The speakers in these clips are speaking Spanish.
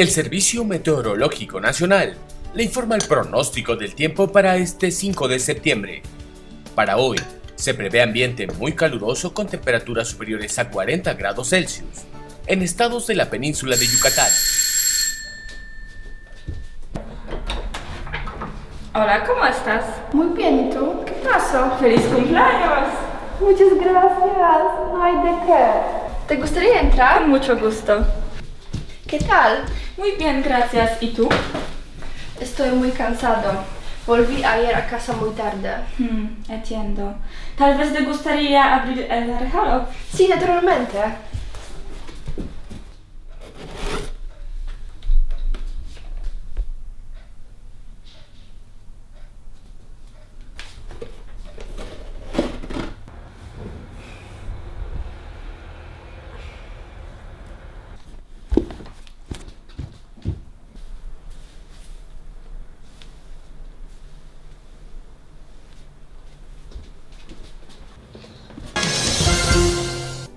El Servicio Meteorológico Nacional le informa el pronóstico del tiempo para este 5 de septiembre. Para hoy, se prevé ambiente muy caluroso con temperaturas superiores a 40 grados Celsius en estados de la península de Yucatán. Hola, ¿cómo estás? Muy bien, ¿y tú? ¿Qué pasó? ¡Feliz cumpleaños! Muchas gracias, no hay de qué. ¿Te gustaría entrar? Con mucho gusto. ¿Qué tal? Muy bien, gracias. ¿Y tú? Estoy muy cansado. Volví ayer a casa muy tarde. Hmm, entiendo. Tal vez te gustaría abrir el regalo. Sí, naturalmente.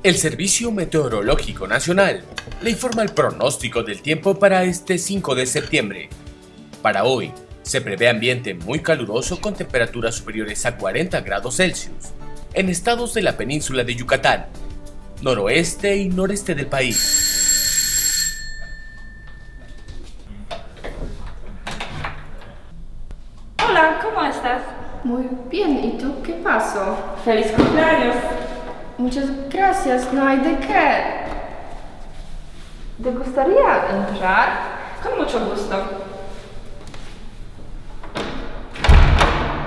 El Servicio Meteorológico Nacional le informa el pronóstico del tiempo para este 5 de septiembre. Para hoy, se prevé ambiente muy caluroso con temperaturas superiores a 40 grados Celsius en estados de la península de Yucatán, noroeste y noreste del país. Hola, ¿cómo estás? Muy bien, ¿y tú? ¿Qué pasó? ¡Feliz cumpleaños! Muchas gracias, no hay de qué. ¿Te gustaría entrar? Con mucho gusto.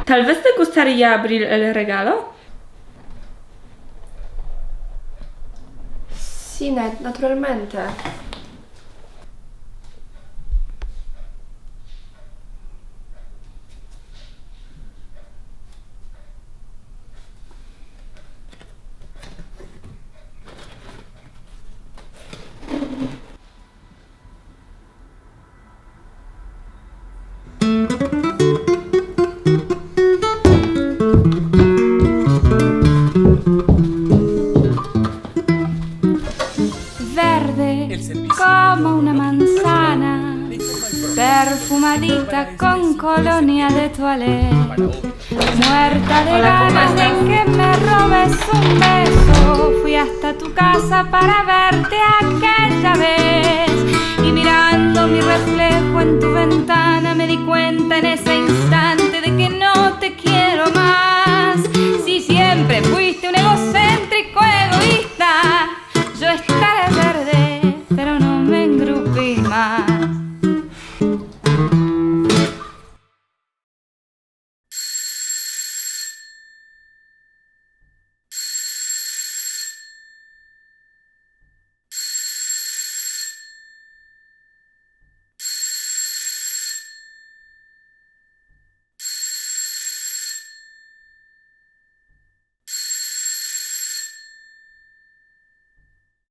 Tal vez te gustaría abrir el regalo. Sí, na- naturalmente. Perfumadita con colonia de hoy. muerta de Hola, ¿cómo ganas de que me robes un beso. Fui hasta tu casa para verte aquella vez